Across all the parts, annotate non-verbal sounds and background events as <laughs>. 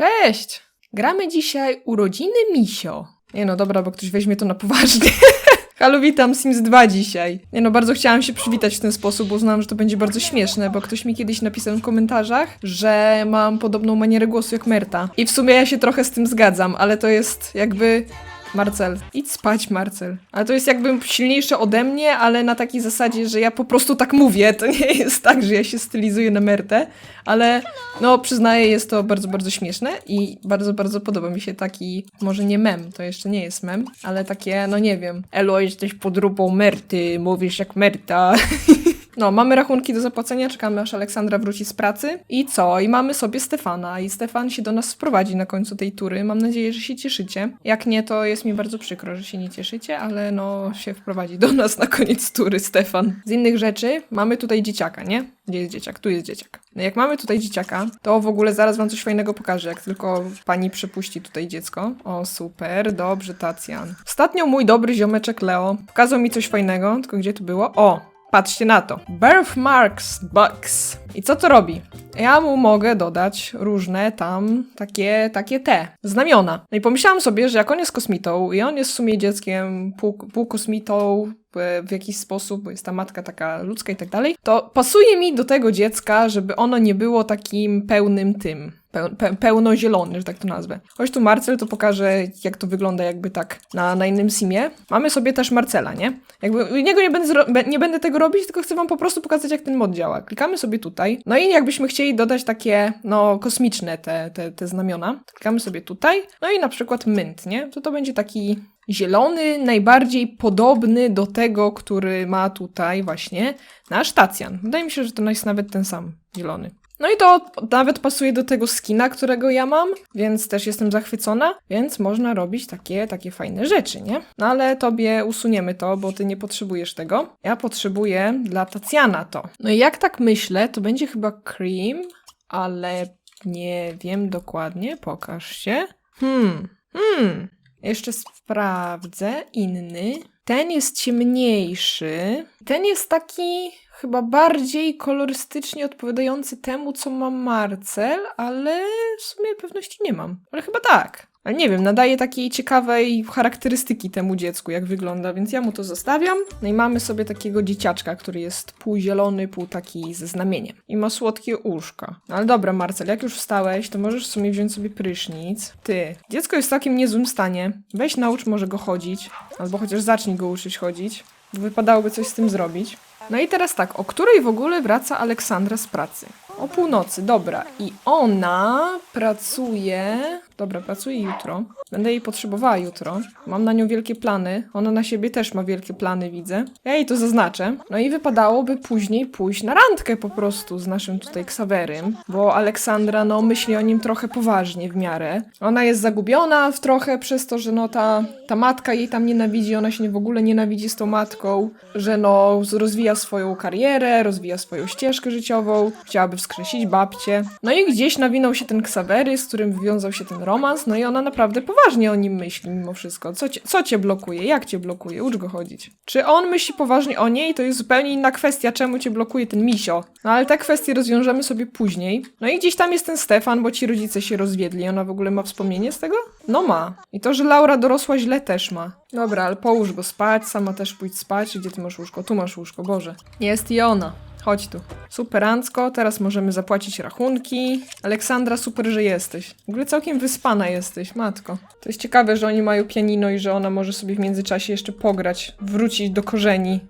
Cześć! Gramy dzisiaj urodziny Misio. Nie no, dobra, bo ktoś weźmie to na poważnie. <laughs> Halo, witam, Sims 2 dzisiaj. Nie no, bardzo chciałam się przywitać w ten sposób, bo uznałam, że to będzie bardzo śmieszne, bo ktoś mi kiedyś napisał w komentarzach, że mam podobną manierę głosu jak Merta. I w sumie ja się trochę z tym zgadzam, ale to jest jakby... Marcel, idź spać, Marcel. Ale to jest jakby silniejsze ode mnie, ale na takiej zasadzie, że ja po prostu tak mówię. To nie jest tak, że ja się stylizuję na Mertę, ale no przyznaję, jest to bardzo, bardzo śmieszne i bardzo, bardzo podoba mi się taki, może nie mem, to jeszcze nie jest mem, ale takie, no nie wiem, Elo, jesteś podróbą Merty, mówisz jak Merta. <laughs> No, mamy rachunki do zapłacenia, czekamy aż Aleksandra wróci z pracy. I co? I mamy sobie Stefana. I Stefan się do nas wprowadzi na końcu tej tury. Mam nadzieję, że się cieszycie. Jak nie, to jest mi bardzo przykro, że się nie cieszycie, ale no się wprowadzi do nas na koniec tury Stefan. Z innych rzeczy mamy tutaj dzieciaka, nie? Gdzie jest dzieciak? Tu jest dzieciak. No jak mamy tutaj dzieciaka, to w ogóle zaraz wam coś fajnego pokażę, jak tylko pani przepuści tutaj dziecko. O, super, dobrze, Tacjan. Ostatnio mój dobry ziomeczek Leo pokazał mi coś fajnego, tylko gdzie to było? O, Patrzcie na to. Birthmarks Box. I co to robi? Ja mu mogę dodać różne tam takie, takie te znamiona. No i pomyślałam sobie, że jak on jest kosmitą i on jest w sumie dzieckiem pół, półkosmitą w- w jakiś sposób, bo jest ta matka taka ludzka i tak dalej, to pasuje mi do tego dziecka, żeby ono nie było takim pełnym tym, pe, pełnozielony, że tak to nazwę. Chodź tu Marcel, to pokażę, jak to wygląda jakby tak na, na innym simie. Mamy sobie też Marcela, nie? Jakby niego nie będę, nie będę tego robić, tylko chcę wam po prostu pokazać, jak ten mod działa. Klikamy sobie tutaj. No i jakbyśmy chcieli dodać takie, no, kosmiczne te, te, te znamiona, klikamy sobie tutaj. No i na przykład mint, nie? To to będzie taki zielony, najbardziej podobny do tego, który ma tutaj właśnie nasz Tacjan. Wydaje mi się, że to jest nawet ten sam zielony. No i to nawet pasuje do tego skina, którego ja mam, więc też jestem zachwycona, więc można robić takie, takie fajne rzeczy, nie? No ale tobie usuniemy to, bo ty nie potrzebujesz tego. Ja potrzebuję dla Tacjana to. No i jak tak myślę, to będzie chyba cream, ale nie wiem dokładnie, pokaż się. Hmm, hmm, jeszcze sprawdzę inny. Ten jest ciemniejszy. Ten jest taki chyba bardziej kolorystycznie odpowiadający temu, co ma Marcel, ale w sumie pewności nie mam. Ale chyba tak. Ale nie wiem, nadaje takiej ciekawej charakterystyki temu dziecku, jak wygląda, więc ja mu to zostawiam. No i mamy sobie takiego dzieciaczka, który jest pół zielony, pół taki ze znamieniem. I ma słodkie uszka. No ale dobra, Marcel, jak już wstałeś, to możesz w sumie wziąć sobie prysznic. Ty, dziecko jest w takim niezłym stanie. Weź naucz może go chodzić, albo chociaż zacznij go uczyć chodzić. Wypadałoby coś z tym zrobić. No i teraz tak, o której w ogóle wraca Aleksandra z pracy? O północy, dobra. I ona pracuje. Dobra, pracuje jutro. Będę jej potrzebowała jutro. Mam na nią wielkie plany. Ona na siebie też ma wielkie plany, widzę. Ja jej to zaznaczę. No i wypadałoby później pójść na randkę po prostu z naszym tutaj Ksawerym, bo Aleksandra, no, myśli o nim trochę poważnie w miarę. Ona jest zagubiona w trochę przez to, że no ta, ta matka jej tam nienawidzi, ona się w ogóle nienawidzi z tą matką, że no rozwija swoją karierę, rozwija swoją ścieżkę życiową, chciałaby wskrzesić babcię. No i gdzieś nawinął się ten Ksawery, z którym wywiązał się ten romans, no i ona naprawdę poważnie o nim myśli mimo wszystko. Co cię, co cię blokuje? Jak cię blokuje? Ucz go chodzić. Czy on myśli poważnie o niej? To jest zupełnie inna kwestia, czemu cię blokuje ten misio. No ale te kwestie rozwiążemy sobie później. No i gdzieś tam jest ten Stefan, bo ci rodzice się rozwiedli. Ona w ogóle ma wspomnienie z tego? No ma. I to, że Laura dorosła źle też ma. Dobra, ale połóż go spać, sama też pójdź spać. Gdzie ty masz łóżko? Tu masz łóżko, Boże. Jest i ona. Chodź tu. Superancko, teraz możemy zapłacić rachunki. Aleksandra, super, że jesteś. W ogóle całkiem wyspana jesteś, matko. To jest ciekawe, że oni mają pianino i że ona może sobie w międzyczasie jeszcze pograć, wrócić do korzeni.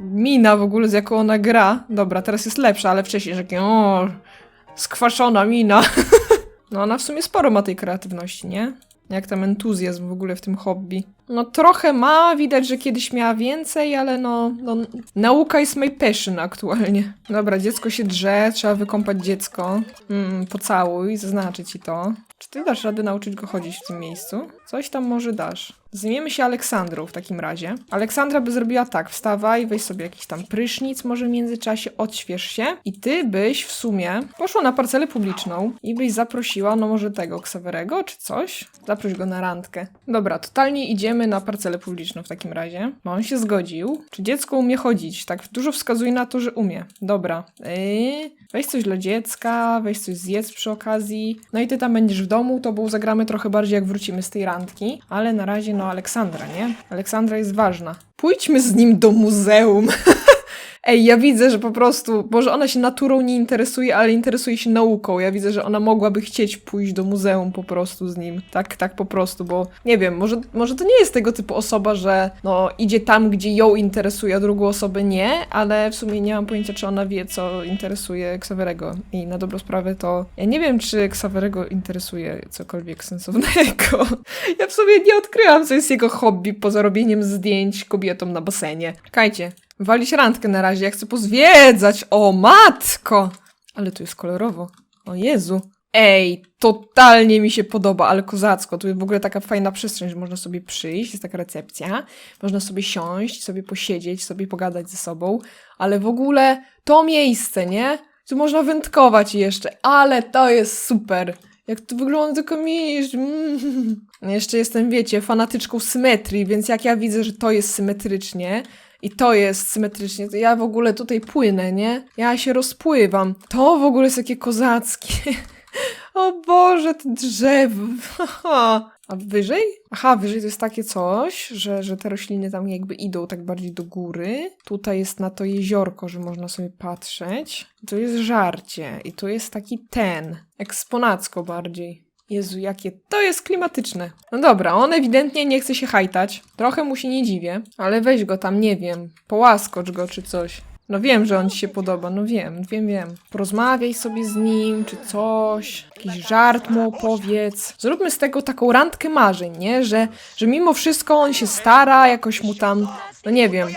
Mina w ogóle, z jaką ona gra. Dobra, teraz jest lepsza, ale wcześniej, takie, o, skwaszona mina. <laughs> No ona w sumie sporo ma tej kreatywności, nie? Jak tam entuzjazm w ogóle w tym hobby. No trochę ma, widać, że kiedyś miała więcej, ale no, no nauka jest my passion aktualnie. Dobra, dziecko się drze, trzeba wykąpać dziecko. Mm, pocałuj, zaznaczę ci to. Czy ty dasz radę nauczyć go chodzić w tym miejscu? Coś tam może dasz. Zajmiemy się Aleksandrą w takim razie. Aleksandra by zrobiła tak, wstawaj, weź sobie jakiś tam prysznic może w międzyczasie, odśwież się i ty byś w sumie poszła na parcelę publiczną i byś zaprosiła, no może tego Ksawerego czy coś. Zaproś go na randkę. Dobra, totalnie idziemy na parcelę publiczną w takim razie. Bo on się zgodził. Czy dziecko umie chodzić? Tak dużo wskazuje na to, że umie. Dobra. Weź coś dla dziecka, weź coś zjedz przy okazji. No i ty tam będziesz domu, to bo zagramy trochę bardziej jak wrócimy z tej randki. Ale na razie no Aleksandra, nie? Aleksandra jest ważna. Pójdźmy z nim do muzeum. <laughs> Ej, ja widzę, że po prostu, może ona się naturą nie interesuje, ale interesuje się nauką. Ja widzę, że ona mogłaby chcieć pójść do muzeum po prostu z nim. Tak, tak po prostu, bo nie wiem, może, może to nie jest tego typu osoba, że no idzie tam, gdzie ją interesuje, a drugą osobę nie, ale w sumie nie mam pojęcia, czy ona wie, co interesuje Xaverego. I na dobrą sprawę to ja nie wiem, czy Xaverego interesuje cokolwiek sensownego. Ja w sumie nie odkryłam, co jest jego hobby poza robieniem zdjęć kobietom na basenie. Czekajcie, walić randkę na razie, ja chcę pozwiedzać. O matko! Ale tu jest kolorowo. O Jezu. Ej, totalnie mi się podoba, ale kozacko. Tu jest w ogóle taka fajna przestrzeń, że można sobie przyjść, jest taka recepcja, można sobie siąść, sobie posiedzieć, sobie pogadać ze sobą, ale w ogóle to miejsce, nie? Tu można wędkować jeszcze, ale to jest super. Jak to wygląda miś. Mm. Jeszcze jestem, wiecie, fanatyczką symetrii, więc jak ja widzę, że to jest symetrycznie i to jest symetrycznie, to ja w ogóle tutaj płynę, nie? Ja się rozpływam. To w ogóle jest takie kozackie. <laughs> O Boże, te drzewo. <laughs> A wyżej? Aha, wyżej to jest takie coś, że, że te rośliny tam jakby idą tak bardziej do góry. Tutaj jest na to jeziorko, że można sobie patrzeć. Tu jest żarcie i tu jest taki ten, eksponacko bardziej. Jezu, jakie to jest klimatyczne. No dobra, on ewidentnie nie chce się hajtać. Trochę mu się nie dziwię, ale weź go tam, nie wiem, połaskocz go czy coś. No wiem, że on ci się podoba, no wiem, wiem, wiem. Porozmawiaj sobie z nim, czy coś, jakiś żart mu opowiedz. Zróbmy z tego taką randkę marzeń, nie? Że, że mimo wszystko on się stara, jakoś mu tam, no nie wiem,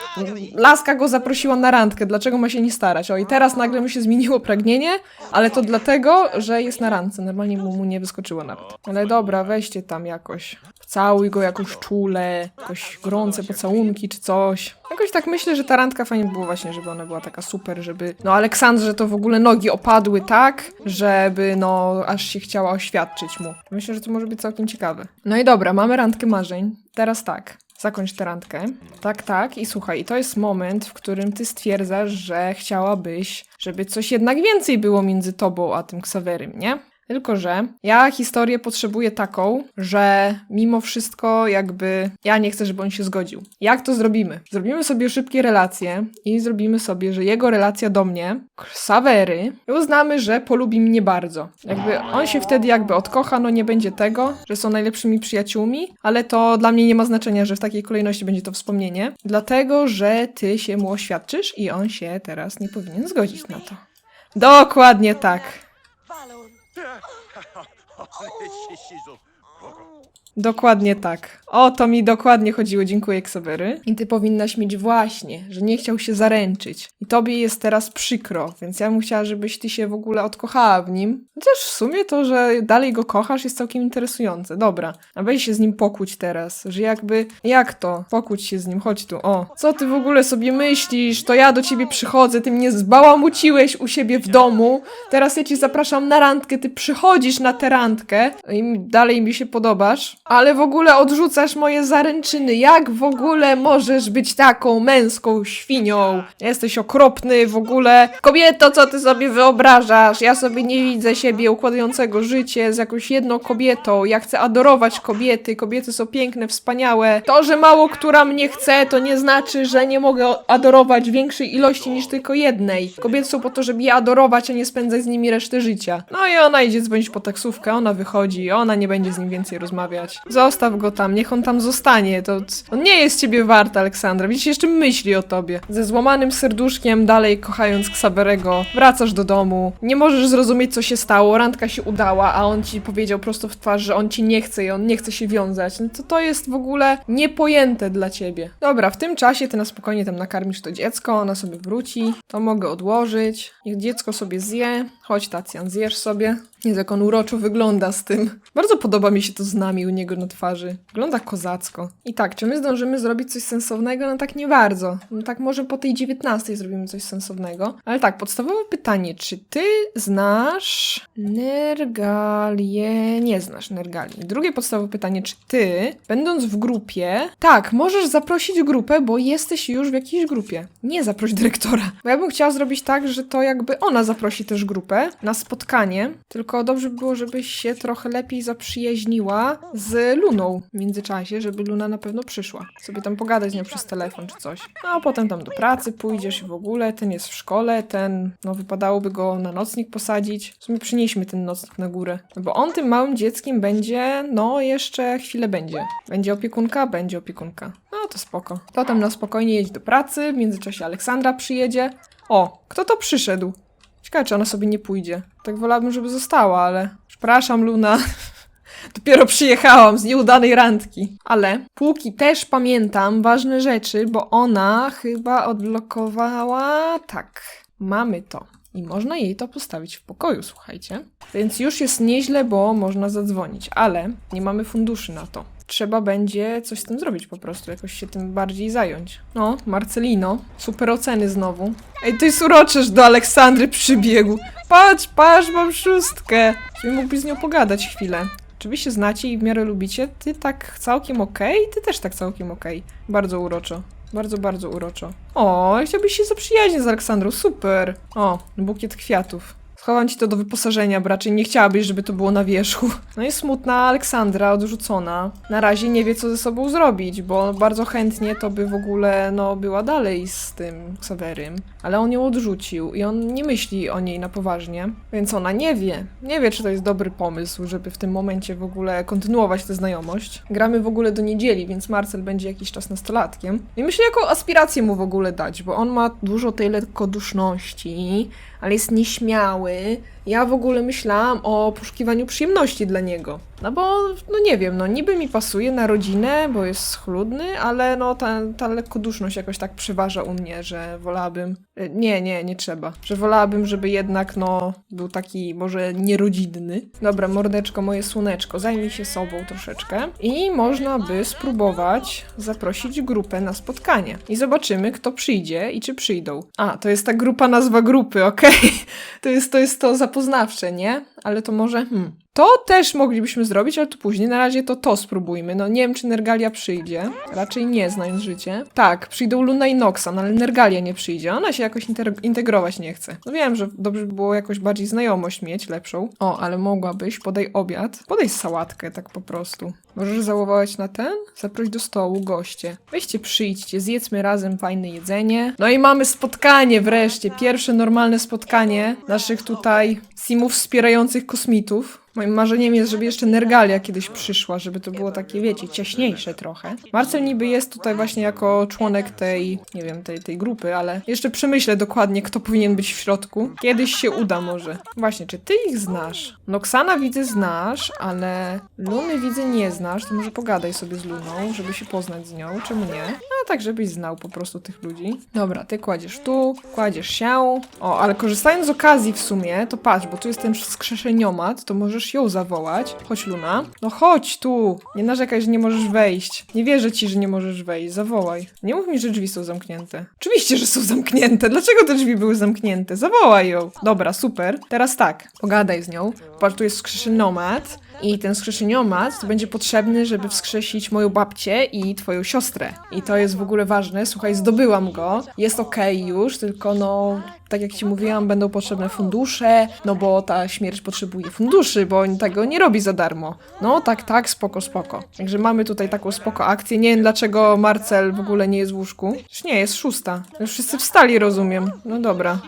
laska go zaprosiła na randkę, dlaczego ma się nie starać? O i teraz nagle mu się zmieniło pragnienie, ale to dlatego, że jest na randce, normalnie mu, mu nie wyskoczyło nawet. Ale dobra, weźcie tam jakoś, całuj go jakoś czule, jakoś gorące pocałunki czy coś. Jakoś tak myślę, że ta randka fajnie było właśnie, żeby ona była taka super, żeby no Aleksandrze to w ogóle nogi opadły tak, żeby no aż się chciała oświadczyć mu. Myślę, że to może być całkiem ciekawe. No i dobra, mamy randkę marzeń. Teraz tak. Zakończ tę randkę. Tak, tak. I słuchaj, i to jest moment, w którym ty stwierdzasz, że chciałabyś, żeby coś jednak więcej było między tobą a tym Ksawerym, nie? Tylko, że ja historię potrzebuję taką, że mimo wszystko jakby ja nie chcę, żeby on się zgodził. Jak to zrobimy? Zrobimy sobie szybkie relacje i zrobimy sobie, że jego relacja do mnie, Sawery, i uznamy, że polubi mnie bardzo. Jakby on się wtedy jakby odkocha, no nie będzie tego, że są najlepszymi przyjaciółmi, ale to dla mnie nie ma znaczenia, że w takiej kolejności będzie to wspomnienie, dlatego, że ty się mu oświadczysz i on się teraz nie powinien zgodzić na to. Dokładnie tak. <laughs> Şişiz ol. Dokładnie tak. O to mi dokładnie chodziło, dziękuję Ksawery. I ty powinnaś mieć właśnie, że nie chciał się zaręczyć. I tobie jest teraz przykro, więc ja bym chciała, żebyś ty się w ogóle odkochała w nim. Chociaż w sumie to, że dalej go kochasz jest całkiem interesujące. Dobra, a weź się z nim pokłóć teraz, że jakby... Jak to? Pokłóć się z nim, chodź tu, o. Co ty w ogóle sobie myślisz? To ja do ciebie przychodzę, ty mnie zbałamuciłeś u siebie w domu. Teraz ja cię zapraszam na randkę, ty przychodzisz na tę randkę i dalej mi się podobasz, ale w ogóle odrzucasz moje zaręczyny. Jak w ogóle możesz być taką męską świnią? Jesteś okropny w ogóle. Kobieto, co ty sobie wyobrażasz? Ja sobie nie widzę siebie układającego życie z jakąś jedną kobietą. Ja chcę adorować kobiety. Kobiety są piękne, wspaniałe. To, że mało która mnie chce, to nie znaczy, że nie mogę adorować większej ilości niż tylko jednej. Kobiety są po to, żeby je adorować, a nie spędzać z nimi resztę życia. No i ona idzie dzwonić po taksówkę, ona wychodzi, ona nie będzie z nim więcej rozmawiać. Zostaw go tam, niech on tam zostanie. To on nie jest ciebie wart, Aleksandra. Widzisz, jeszcze myśli o tobie. Ze złamanym serduszkiem, dalej kochając Ksaberego, wracasz do domu. Nie możesz zrozumieć, co się stało. Randka się udała, a on ci powiedział prosto w twarz, że on ci nie chce i on nie chce się wiązać. No to to jest w ogóle niepojęte dla ciebie. Dobra, w tym czasie ty na spokojnie tam nakarmisz to dziecko, ona sobie wróci. To mogę odłożyć. Niech dziecko sobie zje. Chodź, Tacjan, zjesz sobie. Jezu, jak on uroczo wygląda z tym. Bardzo podoba mi się to znamie u niego na twarzy. Wygląda kozacko. I tak, czy my zdążymy zrobić coś sensownego? No tak nie bardzo. No tak może po tej 19 zrobimy coś sensownego. Ale tak, podstawowe pytanie, czy ty znasz Nergalię? Nie znasz Nergalii. Drugie podstawowe pytanie, czy ty, będąc w grupie, tak, możesz zaprosić grupę, bo jesteś już w jakiejś grupie. Nie zaproś dyrektora. Bo ja bym chciała zrobić tak, że to jakby ona zaprosi też grupę na spotkanie, tylko dobrze by było, żebyś się trochę lepiej zaprzyjaźniła z Luną w międzyczasie, żeby Luna na pewno przyszła. Sobie tam pogadać z nią przez telefon czy coś. No a potem tam do pracy pójdziesz i w ogóle, ten jest w szkole, ten, no wypadałoby go na nocnik posadzić. W sumie przynieśmy ten nocnik na górę. No bo on tym małym dzieckiem będzie, no jeszcze chwilę będzie. Będzie opiekunka? Będzie opiekunka. No to spoko. To tam na spokojnie jedź do pracy, w międzyczasie Aleksandra przyjedzie. O, kto to przyszedł? Ciekawe, czy ona sobie nie pójdzie. Tak wolałabym, żeby została, ale... Przepraszam, Luna. <laughs> Dopiero przyjechałam z nieudanej randki. Ale póki też pamiętam ważne rzeczy, bo ona chyba odblokowała... Tak, mamy to. I można jej to postawić w pokoju, słuchajcie. Więc już jest nieźle, bo można zadzwonić, ale nie mamy funduszy na to. Trzeba będzie coś z tym zrobić po prostu, jakoś się tym bardziej zająć. No, Marcelino, super oceny znowu. Ej, to jest urocze, że do Aleksandry przybiegł. Patrz, patrz, mam szóstkę. Czyli mógłbyś z nią pogadać chwilę. Czy wy się znacie i w miarę lubicie? Ty tak całkiem okej, ty też tak całkiem okej. Bardzo uroczo. Bardzo, bardzo uroczo. O, chciałbyś się zaprzyjaźnić z Aleksandrą, super. O, bukiet kwiatów. Schowam ci to do wyposażenia, bo raczej nie chciałabyś, żeby to było na wierzchu. No i smutna Aleksandra, odrzucona. Na razie nie wie, co ze sobą zrobić, bo bardzo chętnie to by w ogóle, no, była dalej z tym Ksawerym. Ale on ją odrzucił i on nie myśli o niej na poważnie, więc ona nie wie. Nie wie, czy to jest dobry pomysł, żeby w tym momencie w ogóle kontynuować tę znajomość. Gramy w ogóle do niedzieli, więc Marcel będzie jakiś czas nastolatkiem. I myślę, jaką aspirację mu w ogóle dać, bo on ma dużo tej lekkoduszności, ale jest nieśmiały. Ja w ogóle myślałam o poszukiwaniu przyjemności dla niego. No bo, no nie wiem, no niby mi pasuje na rodzinę, bo jest schludny, ale no ta, ta lekkoduszność jakoś tak przeważa u mnie, że wolałabym... e, Nie, nie, nie trzeba. Że wolałabym, żeby jednak, no, był taki może nierodzinny. Dobra, mordeczko, moje słoneczko, zajmij się sobą troszeczkę. I można by spróbować zaprosić grupę na spotkanie. I zobaczymy, kto przyjdzie i czy przyjdą. A, to jest ta grupa, nazwa grupy, okej. <laughs> To jest to, jest to zapoznawcze, nie? Ale to może, hmm. To też moglibyśmy zrobić, ale to później. Na razie to to spróbujmy. No nie wiem, czy Nergalia przyjdzie. Raczej nie, znając życie. Tak, przyjdą Luna i Noxan, ale Nergalia nie przyjdzie. Ona się jakoś integrować nie chce. No wiem, że dobrze by było jakoś bardziej znajomość mieć, lepszą. O, ale mogłabyś, podaj obiad. Podaj sałatkę, tak po prostu. Możesz załować na ten? Zaproś do stołu goście. Weźcie, przyjdźcie, zjedzmy razem fajne jedzenie. No i mamy spotkanie wreszcie. Pierwsze normalne spotkanie naszych tutaj simów wspierających kosmitów. Moim marzeniem jest, żeby jeszcze Nergalia kiedyś przyszła, żeby to było takie, wiecie, ciaśniejsze trochę. Marcel niby jest tutaj właśnie jako członek tej, nie wiem, tej, tej grupy, ale jeszcze przemyślę dokładnie, kto powinien być w środku. Kiedyś się uda może. Właśnie, czy ty ich znasz? Noxana widzę znasz, ale Luny widzę nie znasz, to może pogadaj sobie z Luną, żeby się poznać z nią, czemu nie? Tak, żebyś znał po prostu tych ludzi. Dobra, ty kładziesz tu, kładziesz się. O, ale korzystając z okazji w sumie, to patrz, bo tu jest ten skrzeszeniomat, to możesz ją zawołać. Chodź, Luna. No chodź tu! Nie narzekaj, że nie możesz wejść. Nie wierzę ci, że nie możesz wejść. Zawołaj. Nie mów mi, że drzwi są zamknięte. Oczywiście, że są zamknięte. Dlaczego te drzwi były zamknięte? Zawołaj ją. Dobra, super. Teraz tak. Pogadaj z nią. Patrz, tu jest skrzeszeniomat. I ten skrzeszeniomat to będzie potrzebny, żeby wskrzesić moją babcię i twoją siostrę. I to jest w ogóle ważne. Słuchaj, zdobyłam go. Jest okej już, tylko no, tak jak ci mówiłam, będą potrzebne fundusze, no bo ta śmierć potrzebuje funduszy, bo on tego nie robi za darmo. No tak, tak, spoko, spoko. Także mamy tutaj taką spoko akcję. Nie wiem dlaczego Marcel w ogóle nie jest w łóżku. Już nie, jest szósta. Już wszyscy wstali, rozumiem. No dobra.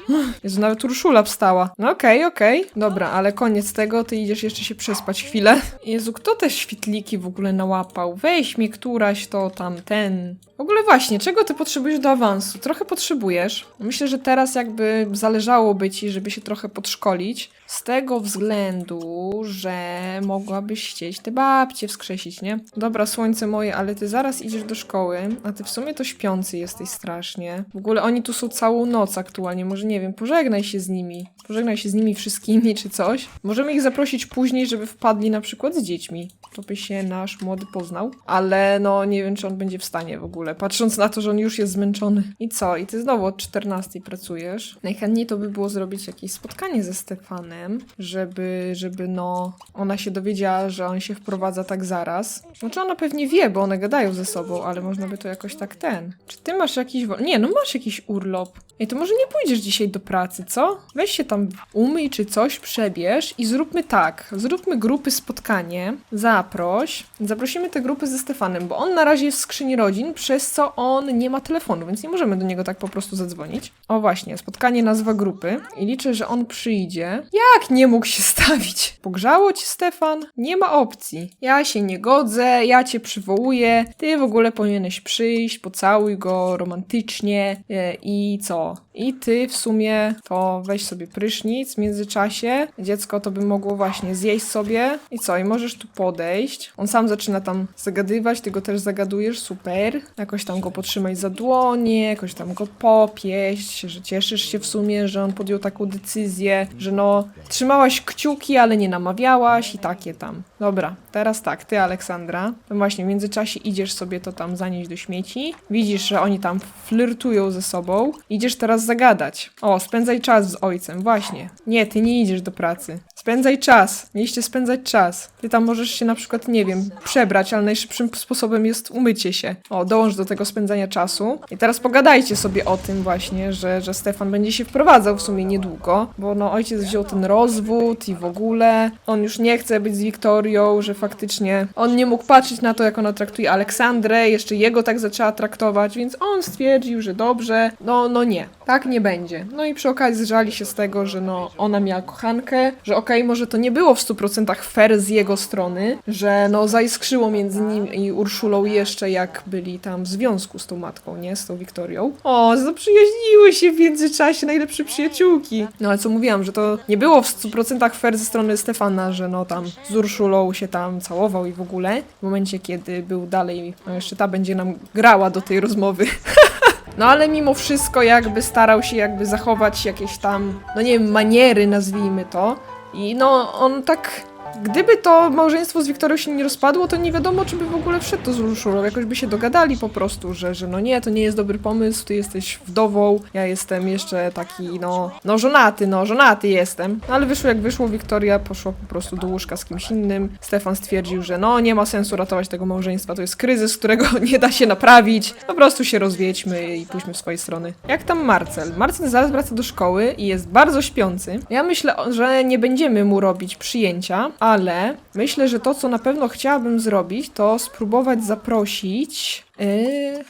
Jezu, nawet Urszula wstała. No okej, okej. Dobra, ale koniec tego, ty idziesz jeszcze się przespać chwilę. Jezu, kto te świetliki w ogóle nałapał? Weź mnie któraś to tam, ten. W ogóle właśnie, czego ty potrzebujesz do awansu? Trochę potrzebujesz. Myślę, że teraz jakby zależałoby ci, żeby się trochę podszkolić. Z tego względu, że mogłabyś chcieć te babcie wskrzesić, nie? Dobra, słońce moje, ale ty zaraz idziesz do szkoły, a ty w sumie to śpiący jesteś strasznie. W ogóle oni tu są całą noc aktualnie, może nie wiem, pożegnaj się z nimi. Pożegnaj się z nimi wszystkimi czy coś. Możemy ich zaprosić później, żeby wpadli na przykład z dziećmi. To by się nasz młody poznał. Ale no nie wiem, czy on będzie w stanie w ogóle. Patrząc na to, że on już jest zmęczony. I co? I ty znowu od 14 pracujesz. Najchętniej to by było zrobić jakieś spotkanie ze Stefanem, żeby, żeby no ona się dowiedziała, że on się wprowadza tak zaraz. Znaczy ona pewnie wie, bo one gadają ze sobą, ale można by to jakoś tak ten. Czy ty masz jakiś. Nie, no masz jakiś urlop. Ej, to może nie pójdziesz dzisiaj do pracy, co? Weź się tam umyj czy coś, przebierz i zróbmy tak. Zróbmy grupy spotkanie. Zaproś. Zaprosimy te grupy ze Stefanem, bo on na razie jest w skrzyni rodzin, przez co on nie ma telefonu, więc nie możemy do niego tak po prostu zadzwonić. O właśnie, spotkanie nazwa grupy i liczę, że on przyjdzie. Jak nie mógł się stawić? Pogrzało ci Stefan? Nie ma opcji. Ja się nie godzę, ja cię przywołuję. Ty w ogóle powinieneś przyjść, pocałuj go romantycznie e, i co? I ty w sumie to weź sobie prysznic w międzyczasie. Dziecko to by mogło właśnie zjeść sobie. I co? I możesz tu podejść. On sam zaczyna tam zagadywać, ty go też zagadujesz, super. Jakoś tam go potrzymaj za dłonie, jakoś tam go popieść, że cieszysz się w sumie, że on podjął taką decyzję, że no trzymałaś kciuki, ale nie namawiałaś i takie tam. Dobra, teraz tak, ty Aleksandra, właśnie w międzyczasie idziesz sobie to tam zanieść do śmieci. Widzisz, że oni tam flirtują ze sobą. Idziesz teraz zagadać. O, spędzaj czas z ojcem, właśnie. Nie, ty nie idziesz do pracy. Spędzaj czas. Mieliście spędzać czas. Ty tam możesz się na przykład, nie wiem, przebrać, ale najszybszym sposobem jest umycie się. O, dołącz do tego spędzania czasu. I teraz pogadajcie sobie o tym właśnie, że, że Stefan będzie się wprowadzał w sumie niedługo, bo no ojciec wziął ten rozwód i w ogóle on już nie chce być z Wiktorią, że faktycznie on nie mógł patrzeć na to, jak ona traktuje Aleksandrę, jeszcze jego tak zaczęła traktować, więc on stwierdził, że dobrze, no, no nie, tak nie będzie. No i przy okazji zżali się z tego, że no ona miała kochankę, że okej, może to nie było w 100% fair z jego strony, że no zaiskrzyło między nim i Urszulą jeszcze jak byli tam w związku z tą matką, nie? Z tą Wiktorią. O, zaprzyjaźniły się w międzyczasie najlepsze przyjaciółki. No ale co mówiłam, że to nie było w 100% fair ze strony Stefana, że no tam z Urszulą się tam całował i w ogóle. W momencie, kiedy był dalej, no jeszcze ta będzie nam grała do tej rozmowy. <laughs> No ale mimo wszystko jakby starał się jakby zachować jakieś tam, no nie wiem, maniery nazwijmy to. I no on tak, gdyby to małżeństwo z Wiktorią się nie rozpadło, to nie wiadomo, czy by w ogóle wszedł z Urszulą. Jakoś by się dogadali po prostu, że, że no nie, to nie jest dobry pomysł, ty jesteś wdową, ja jestem jeszcze taki, no, no żonaty, no żonaty jestem. No ale wyszło jak wyszło, Wiktoria poszła po prostu do łóżka z kimś innym. Stefan stwierdził, że no nie ma sensu ratować tego małżeństwa, to jest kryzys, którego <laughs> nie da się naprawić. Po prostu się rozwiedźmy i pójdźmy w swojej strony. Jak tam Marcel? Marcel zaraz wraca do szkoły i jest bardzo śpiący. Ja myślę, że nie będziemy mu robić przyjęcia, ale myślę, że to, co na pewno chciałabym zrobić, to spróbować zaprosić yy,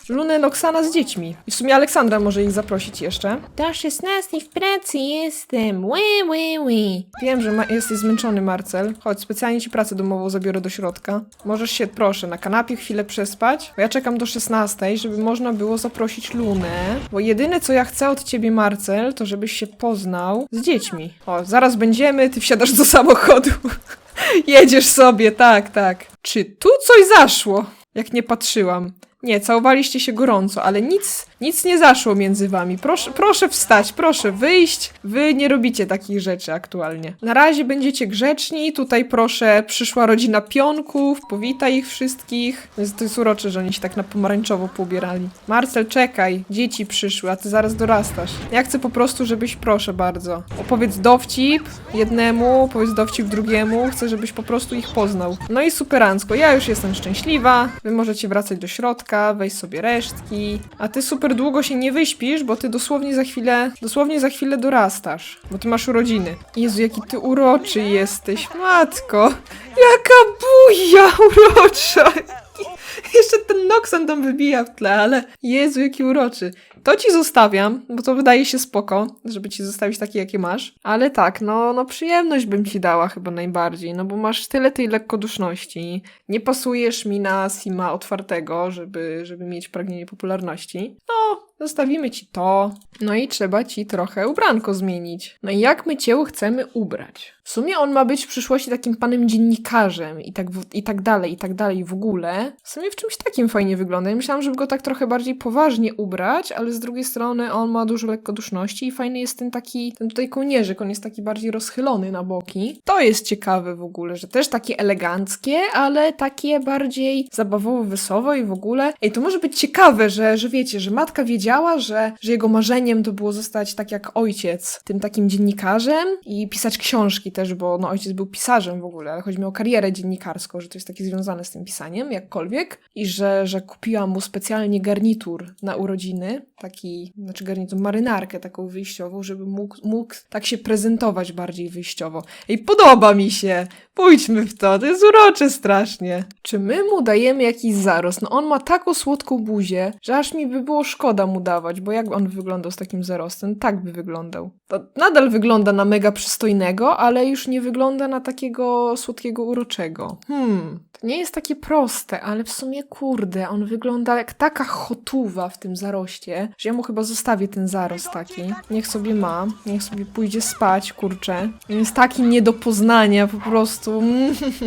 Lunę Noxana z dziećmi. I w sumie Aleksandra może ich zaprosić jeszcze. Do 16 w pracy jestem. Ły, ły, ły. Wiem, że ma- jesteś zmęczony, Marcel. Chodź, specjalnie ci pracę domową zabiorę do środka. Możesz się, proszę, na kanapie chwilę przespać, bo ja czekam do 16, żeby można było zaprosić Lunę. Bo jedyne, co ja chcę od ciebie, Marcel, to żebyś się poznał z dziećmi. O, zaraz będziemy, ty wsiadasz do samochodu. <laughs> Jedziesz sobie, tak, tak. Czy tu coś zaszło? Jak nie patrzyłam. Nie, całowaliście się gorąco, ale nic, nic nie zaszło między wami. Proszę, proszę wstać, proszę wyjść. Wy nie robicie takich rzeczy aktualnie. Na razie będziecie grzeczni. Tutaj proszę, przyszła rodzina pionków, powitaj ich wszystkich. Jest, to jest urocze, że oni się tak na pomarańczowo poubierali. Marcel, czekaj, dzieci przyszły, a ty zaraz dorastasz. Ja chcę po prostu, żebyś, proszę bardzo, opowiedz dowcip jednemu, opowiedz dowcip drugiemu. Chcę, żebyś po prostu ich poznał. No i superancko, ja już jestem szczęśliwa. Wy możecie wracać do środka, weź sobie resztki. A ty super długo się nie wyśpisz, bo ty dosłownie za chwilę, dosłownie za chwilę dorastasz. Bo ty masz urodziny. Jezu, jaki ty uroczy jesteś, matko. Jaka buja urocza. <laughs> Jeszcze ten Noxan tam wybija w tle, ale Jezu, jaki uroczy. To ci zostawiam, bo to wydaje się spoko, żeby ci zostawić takie, jakie masz. Ale tak, no, no przyjemność bym ci dała chyba najbardziej, no bo masz tyle tej lekkoduszności. Nie pasujesz mi na Sima otwartego, żeby, żeby mieć pragnienie popularności. No, zostawimy ci to. No i trzeba ci trochę ubranko zmienić. No i jak my cię chcemy ubrać? W sumie on ma być w przyszłości takim panem dziennikarzem i tak, w, i tak dalej, i tak dalej w ogóle. W sumie w czymś takim fajnie wygląda. Ja myślałam, żeby go tak trochę bardziej poważnie ubrać, ale z drugiej strony on ma dużo lekkoduszności i fajny jest ten taki, ten tutaj kołnierzyk, on jest taki bardziej rozchylony na boki. To jest ciekawe w ogóle, że też takie eleganckie, ale takie bardziej zabawowo-wesołe i w ogóle. Ej, to może być ciekawe, że, że wiecie, że matka wiedziała, że, że jego marzeniem to było zostać tak jak ojciec, tym takim dziennikarzem i pisać książki też, bo no, ojciec był pisarzem w ogóle, ale chodzi mi o karierę dziennikarską, że to jest takie związane z tym pisaniem, jakkolwiek, i że, że kupiła mu specjalnie garnitur na urodziny, taki, znaczy garnitur, marynarkę taką wyjściową, żeby mógł, mógł tak się prezentować bardziej wyjściowo. Ej, podoba mi się! Pójdźmy w to, to jest urocze strasznie. Czy my mu dajemy jakiś zarost? No on ma taką słodką buzię, że aż mi by było szkoda mu dawać, bo jak on wyglądał z takim zarostem? Tak by wyglądał. To nadal wygląda na mega przystojnego, ale już nie wygląda na takiego słodkiego uroczego. Hmm, to nie jest takie proste, ale w sumie kurde, on wygląda jak taka chotuwa w tym zaroście, że ja mu chyba zostawię ten zarost taki. Niech sobie ma, niech sobie pójdzie spać, kurczę. Jest taki nie do poznania po prostu.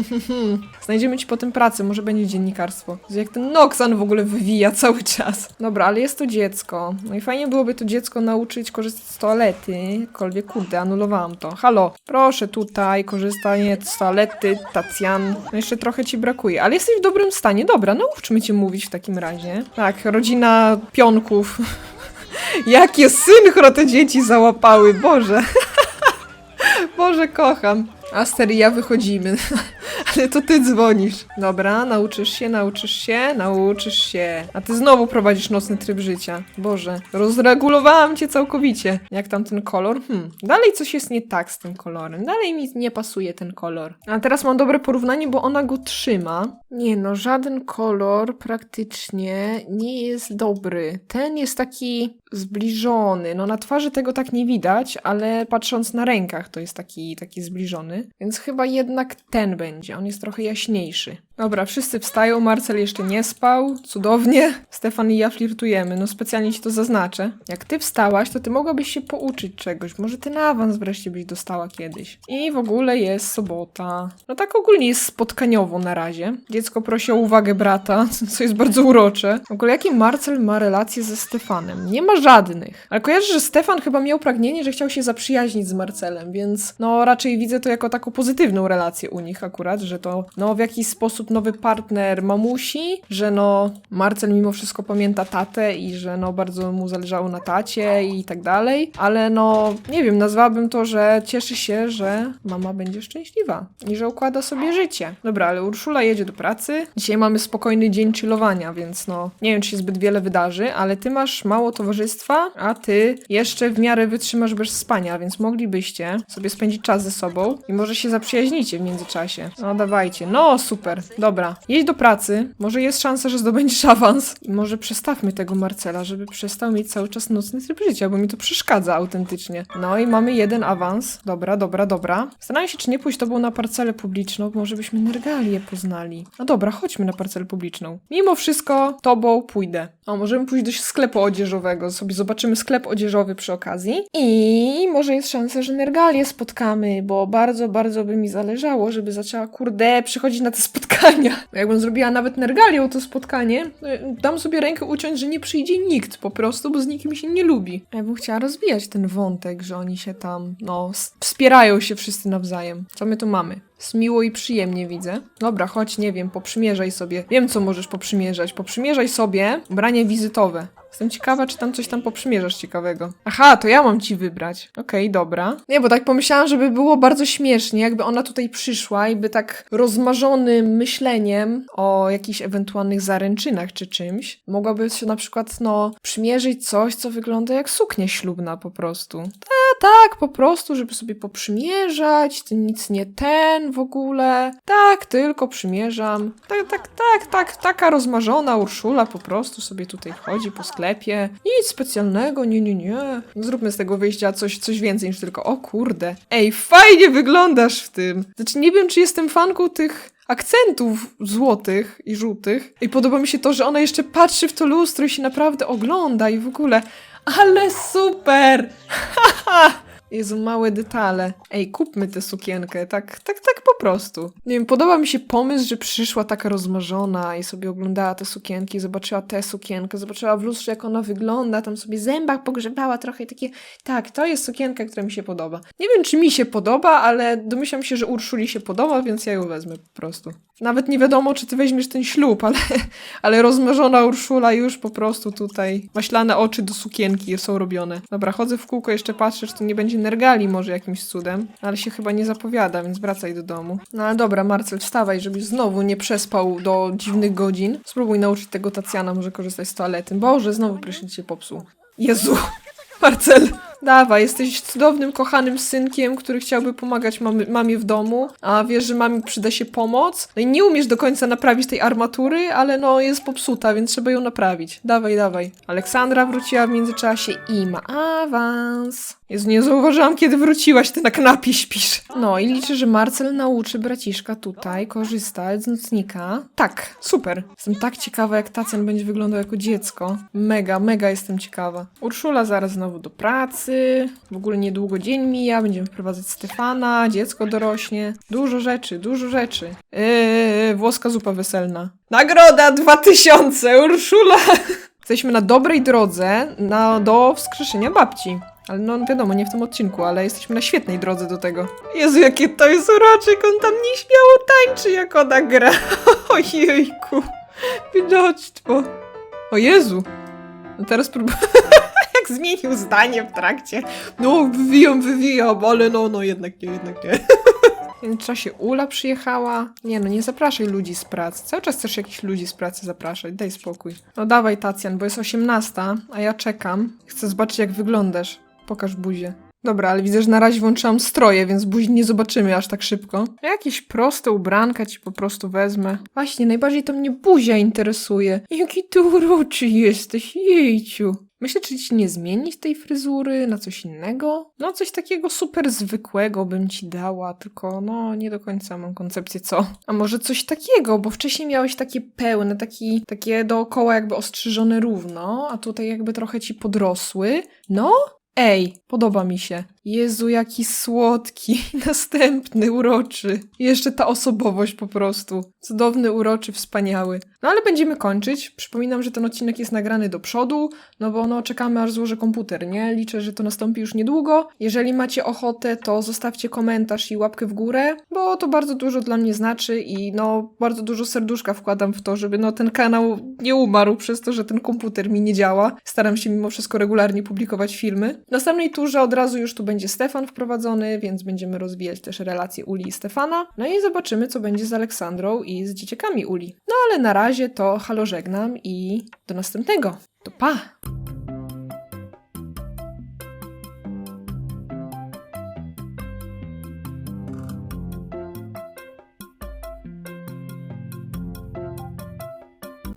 <laughs> Znajdziemy ci potem pracę, może będzie dziennikarstwo. Jak ten Noxan w ogóle wywija cały czas. Dobra, ale jest to dziecko. No i fajnie byłoby to dziecko nauczyć korzystać z toalety. Jakkolwiek, kurde, anulowałam to. Halo, proszę tutaj, korzystanie z toalety, Tacjan. No jeszcze trochę ci brakuje, ale jesteś w dobrym stanie. Dobra, nauczmy cię mówić w takim razie. Tak, rodzina pionków. Jakie synchro te dzieci załapały, Boże. <laughs> Boże, kocham. Aster i ja wychodzimy. <laughs> Ale to ty dzwonisz. Dobra, nauczysz się, nauczysz się, nauczysz się. A ty znowu prowadzisz nocny tryb życia. Boże, rozregulowałam cię całkowicie. Jak tam ten kolor? Hmm, dalej coś jest nie tak z tym kolorem. Dalej mi nie pasuje ten kolor. A teraz mam dobre porównanie, bo ona go trzyma. Nie no, żaden kolor praktycznie nie jest dobry. Ten jest taki zbliżony. No na twarzy tego tak nie widać, ale patrząc na rękach to jest taki, taki zbliżony. Więc chyba jednak ten będzie. On jest trochę jaśniejszy. Dobra, wszyscy wstają, Marcel jeszcze nie spał. Cudownie. Stefan i ja flirtujemy, no specjalnie ci to zaznaczę. Jak ty wstałaś, to ty mogłabyś się pouczyć czegoś. Może ty na awans wreszcie byś dostała kiedyś. I w ogóle jest sobota. No tak ogólnie jest spotkaniowo na razie. Dziecko prosi o uwagę brata, <laughs> co jest bardzo urocze. W ogóle jaki Marcel ma relacje ze Stefanem? Nie ma żadnych. Ale kojarzę, że Stefan chyba miał pragnienie, że chciał się zaprzyjaźnić z Marcelem, więc no raczej widzę to jako taką pozytywną relację u nich akurat, że to no w jakiś sposób nowy partner mamusi, że no Marcel mimo wszystko pamięta tatę i że no bardzo mu zależało na tacie i tak dalej, ale no nie wiem, nazwałabym to, że cieszy się, że mama będzie szczęśliwa i że układa sobie życie. Dobra, ale Urszula jedzie do pracy. Dzisiaj mamy spokojny dzień chillowania, więc no nie wiem, czy się zbyt wiele wydarzy, ale ty masz mało towarzystwa, a ty jeszcze w miarę wytrzymasz bez spania, więc moglibyście sobie spędzić czas ze sobą i może się zaprzyjaźnicie w międzyczasie. No dawajcie, no super, dobra. Jedź do pracy, może jest szansa, że zdobędziesz <laughs> awans i może przestawmy tego Marcela, żeby przestał mieć cały czas nocny tryb życia, bo mi to przeszkadza autentycznie. No i mamy jeden awans. Dobra, dobra, dobra. Zastanawiam się, czy nie pójść to było na parcelę publiczną, bo może byśmy Nergalię poznali. No dobra, chodźmy na parcelę publiczną. Mimo wszystko, tobą pójdę. O, możemy pójść do sklepu odzieżowego, sobie zobaczymy sklep odzieżowy przy okazji. I może jest szansa, że Nergalię spotkamy, bo bardzo, bardzo by mi zależało, żeby zaczęła, kurde, przychodzić na te spotkania. Bo Jakbym zrobiła nawet Nergalią to spotkanie, dam sobie rękę uciąć, że nie przyjdzie nikt po prostu, bo z nikim się nie lubi. Ja bym chciała rozwijać ten wątek, że oni się tam, no, wspierają się wszyscy nawzajem. Co my tu mamy? Jest miło i przyjemnie widzę. Dobra, chodź, nie wiem, poprzymierzaj sobie. Wiem, co możesz poprzymierzać. Poprzymierzaj sobie ubranie wizytowe. Jestem ciekawa, czy tam coś tam poprzymierzasz ciekawego. Aha, to ja mam ci wybrać. Okej, dobra. Nie, bo tak pomyślałam, żeby było bardzo śmiesznie, jakby ona tutaj przyszła i by tak rozmarzonym myśleniem o jakichś ewentualnych zaręczynach czy czymś, mogłaby się na przykład, no, przymierzyć coś, co wygląda jak suknia ślubna po prostu. A tak, po prostu, żeby sobie poprzymierzać, to nic nie ten w ogóle. Tak, tylko przymierzam. Tak, tak, tak, tak, taka rozmarzona Urszula po prostu sobie tutaj chodzi po sklepie. Nic specjalnego, nie, nie, nie. Zróbmy z tego wyjścia coś, coś więcej niż tylko, o kurde. Ej, fajnie wyglądasz w tym. Znaczy, nie wiem, czy jestem fanką tych akcentów złotych i żółtych. I podoba mi się to, że ona jeszcze patrzy w to lustro i się naprawdę ogląda i w ogóle. Ale super! <laughs> Jezu, małe detale. Ej, kupmy tę sukienkę, tak, tak, tak po prostu. Nie wiem, podoba mi się pomysł, że przyszła taka rozmarzona i sobie oglądała te sukienki, zobaczyła tę sukienkę, zobaczyła w lustrze, jak ona wygląda, tam sobie zębach pogrzebała trochę i takie, tak, to jest sukienka, która mi się podoba. Nie wiem, czy mi się podoba, ale domyślam się, że Urszuli się podoba, więc ja ją wezmę po prostu. Nawet nie wiadomo, czy ty weźmiesz ten ślub, ale, <laughs> ale rozmarzona Urszula już po prostu tutaj, maślane oczy do sukienki są robione. Dobra, chodzę w kółko, jeszcze patrzę, czy to nie będzie nergali może jakimś cudem, ale się chyba nie zapowiada, więc wracaj do domu. No ale dobra, Marcel, wstawaj, żebyś znowu nie przespał do dziwnych godzin. Spróbuj nauczyć tego Tacjana może korzystać z toalety. Boże, znowu prysznic się popsuł. Jezu! <laughs> Marcel, dawaj, jesteś cudownym, kochanym synkiem, który chciałby pomagać mamie w domu, a wiesz, że mamie przyda się pomoc. No i nie umiesz do końca naprawić tej armatury, ale no jest popsuta, więc trzeba ją naprawić. Dawaj, dawaj. Aleksandra wróciła w międzyczasie i ma awans. Jezu, nie zauważyłam, kiedy wróciłaś, ty na kanapie śpisz. No i liczę, że Marcel nauczy braciszka tutaj korzystać z nocnika. Tak, super. Jestem tak ciekawa, jak Tacjan będzie wyglądał jako dziecko. Mega, mega jestem ciekawa. Urszula zaraz znowu do pracy. W ogóle niedługo dzień mija, będziemy wprowadzać Stefana, dziecko dorośnie. Dużo rzeczy, dużo rzeczy. Yy, włoska zupa weselna. Nagroda 2000, Urszula! <laughs> Jesteśmy na dobrej drodze na, do wskrzeszenia babci. Ale no wiadomo, nie w tym odcinku, ale jesteśmy na świetnej drodze do tego. Jezu, jakie to jest uroczek, on tam nieśmiało tańczy, jak ona gra. <laughs> Ojejku, biedactwo. O Jezu. No teraz próbuję... <laughs> jak zmienił zdanie w trakcie. No, wywijam, wywijam, ale no, no jednak nie, jednak nie. <laughs> W międzyczasie Ula przyjechała. Nie no, nie zapraszaj ludzi z pracy. Cały czas chcesz jakichś ludzi z pracy zapraszać. Daj spokój. No dawaj, Tacjan, bo jest 18, a ja czekam. Chcę zobaczyć, jak wyglądasz. Pokaż buzię. Dobra, ale widzę, że na razie włączyłam stroje, więc buzi nie zobaczymy aż tak szybko. Jakieś proste ubranka ci po prostu wezmę. Właśnie, najbardziej to mnie buzia interesuje. Jaki ty uroczy jesteś, jejciu. Myślę, czy ci nie zmienić tej fryzury na coś innego? No, coś takiego super zwykłego bym ci dała, tylko no, nie do końca mam koncepcję co. A może coś takiego, bo wcześniej miałeś takie pełne, taki, takie dookoła jakby ostrzyżone równo, a tutaj jakby trochę ci podrosły. No, Ej, podoba mi się. Jezu, jaki słodki, <laughs> następny, uroczy. I jeszcze ta osobowość po prostu. Cudowny, uroczy, wspaniały. No ale będziemy kończyć. Przypominam, że ten odcinek jest nagrany do przodu, no bo no czekamy aż złożę komputer, nie? Liczę, że to nastąpi już niedługo. Jeżeli macie ochotę, to zostawcie komentarz i łapkę w górę, bo to bardzo dużo dla mnie znaczy i no bardzo dużo serduszka wkładam w to, żeby no ten kanał nie umarł przez to, że ten komputer mi nie działa. Staram się mimo wszystko regularnie publikować filmy. W następnej turze od razu już tu będzie Stefan wprowadzony, więc będziemy rozwijać też relacje Uli i Stefana. No i zobaczymy, co będzie z Aleksandrą i z dzieciakami Uli. No ale na razie to halo żegnam i do następnego. To pa!